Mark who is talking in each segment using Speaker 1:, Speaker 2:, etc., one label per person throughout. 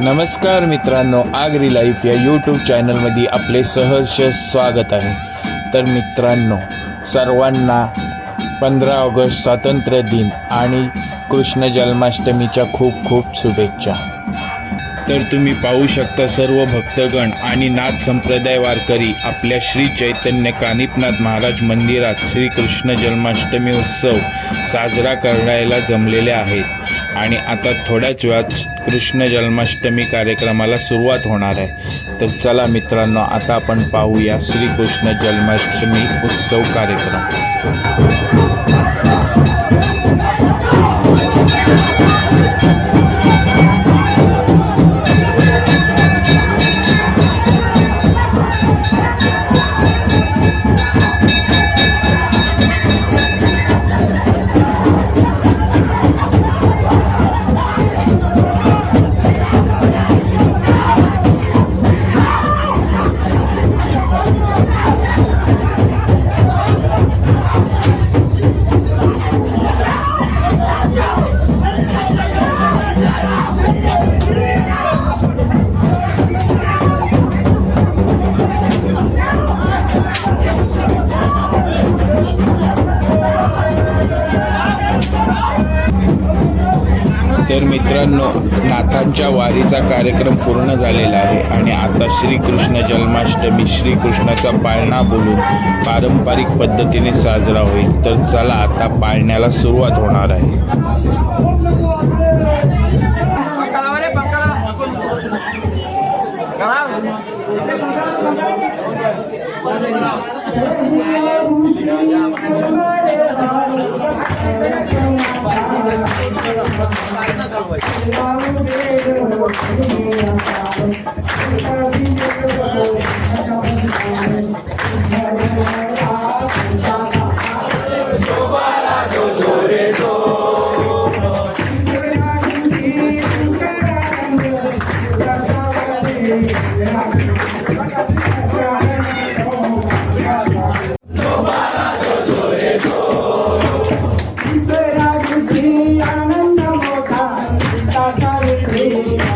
Speaker 1: नमस्कार मित्रांनो आगरी लाईफ या यूट्यूब चॅनलमध्ये आपले सहर्ष स्वागत आहे. तर मित्रांनो सर्वांना पंधरा ऑगस्ट स्वातंत्र्य दिन आणि कृष्ण जन्माष्टमीच्या खूप खूप शुभेच्छा. तर तुम्ही पाहू शकता सर्व भक्तगण आणि नाथ संप्रदाय वारकरी आपल्या श्री चैतन्य कानिपनाथ महाराज मंदिरात श्रीकृष्ण जन्माष्टमी उत्सव साजरा करायला जमलेले आहेत. आणि आता थोड्याच वेळात कृष्ण जन्माष्टमी कार्यक्रमाला सुरुवात होणार आहे. तर चला मित्रांनो आता आपण पाहूया श्रीकृष्ण जन्माष्टमी उत्सव कार्यक्रम. तर मित्रांनो नाथांच्या वारीचा कार्यक्रम पूर्ण झालेला आहे आणि आता श्रीकृष्ण जन्माष्टमी श्रीकृष्णाचा पाळणा बोलून पारंपरिक पद्धतीने साजरा होईल. तर चला आता पाळण्याला सुरुवात होणार आहे.
Speaker 2: હોય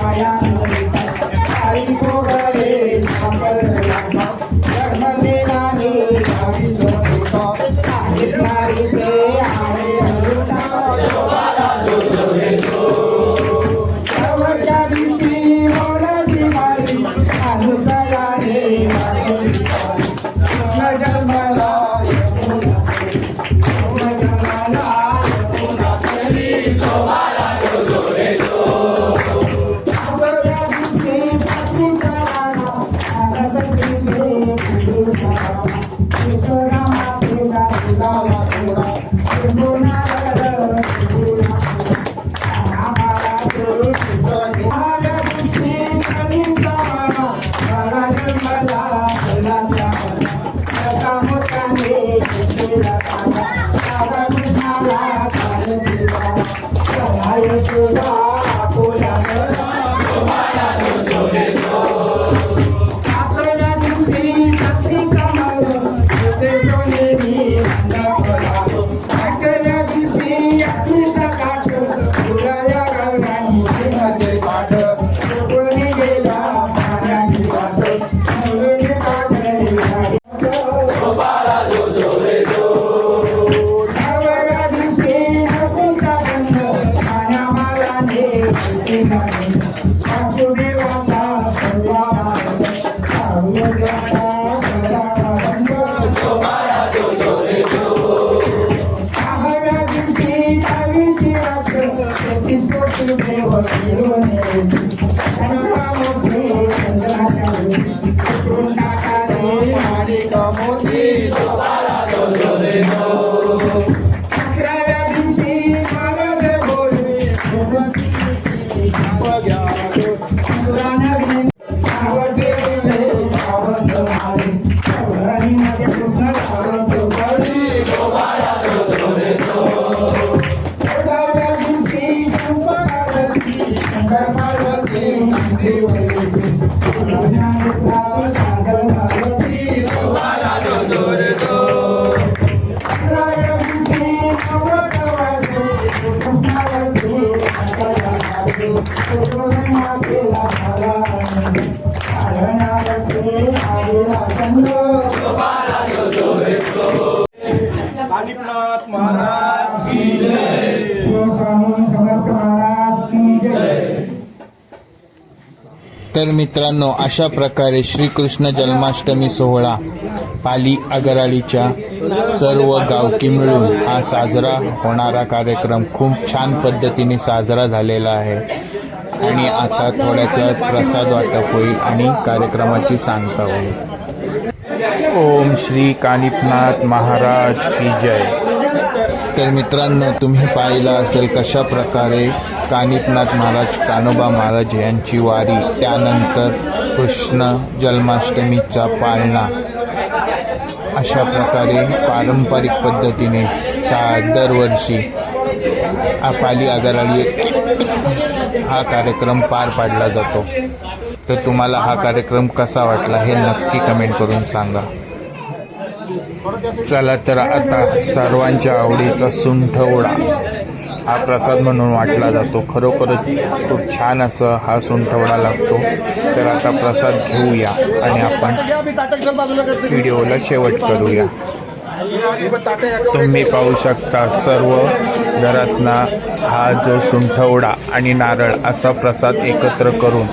Speaker 2: Yeah. कृष्णाकारे
Speaker 3: कानिपनाथ महाराज की
Speaker 2: स्वामी समर्थ महाराज की जय।
Speaker 1: तर मित्रांनो अशा प्रकारे श्रीकृष्ण जन्माष्टमी सोहळा पाली आगराळीच्या सर्व गावकी मिळून हा साजरा होणारा कार्यक्रम खूप छान पद्धतीने साजरा झालेला आहे. आणि आता थोड्याच वेळात प्रसाद वाटप होईल आणि कार्यक्रमाची सांगता होईल. ओम श्री कानिपनाथ महाराज की जय. तर मित्रांनो तुम्ही पाहिलं असेल कशा प्रकारे कानिपनाथ महाराज कानोबा महाराज यांची वारी त्यानंतर कृष्ण जन्माष्टमीचा पाळणा. अशा प्रकारे पारंपरिक पद्धतीने सा दरवर्षी पाली आगाराळी हा कार्यक्रम पार पाडला जातो. तर तुम्हाला हा कार्यक्रम कसा वाटला हे नक्की कमेंट करून सांगा. चला तर आता सर्वांच्या आवडीचा सुंठ हा प्रसाद म्हणून वाटला जातो. खरोखरच खूप छान असं हा सुंठवडा लागतो. तर आता प्रसाद घेऊया आणि आपण व्हिडिओला शेवट करूया. तुम्ही पाहू शकता सर्व घरातना हा जो सुंठवडा आणि नारळ असा प्रसाद एकत्र करून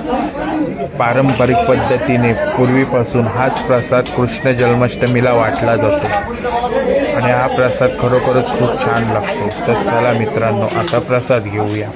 Speaker 1: पारंपरिक पद्धतीने पूर्वीपासून हाच प्रसाद कृष्ण जन्माष्टमीला वाटला जातो. आणि हा प्रसाद खरोखरच खूप छान लागतो. तर चला मित्रांनो आता प्रसाद घेऊया.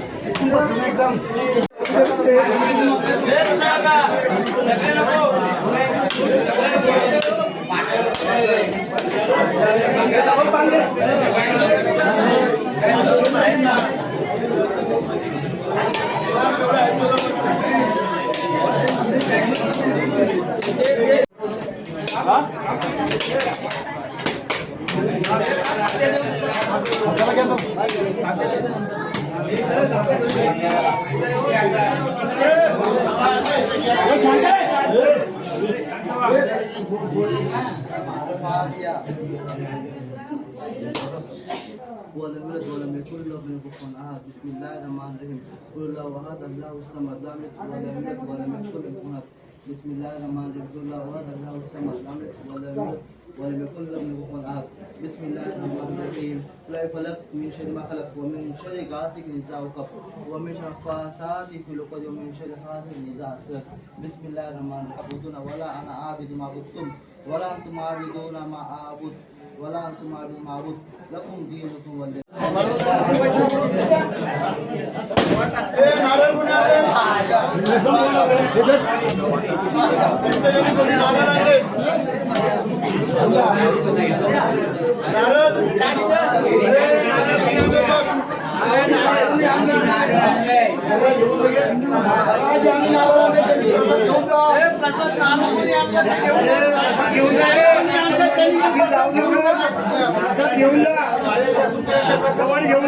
Speaker 4: ولم يكن له كفوا أحد. بسم الله الرحمن الرحيم. قل الله احد الله الصمد لم ولم يكن له كفوا بسم الله الرحمن الرحيم. قل الله الصمد ولم يكن له كفوا احد بسم الله الرحمن الرحيم. لا فلك من شر ما خلق ومن شر غاسق إذا وقب ومن شر فاساد في العقد ومن شر حاسد إذا حسد. بسم الله الرحمن الرحيم. ولا أنا عابد ما عبدتم ولا أنتم عابدون ما اعبد ولا انتم عابدون ما اعبد لكم دينكم घेऊन जा.
Speaker 2: घेऊन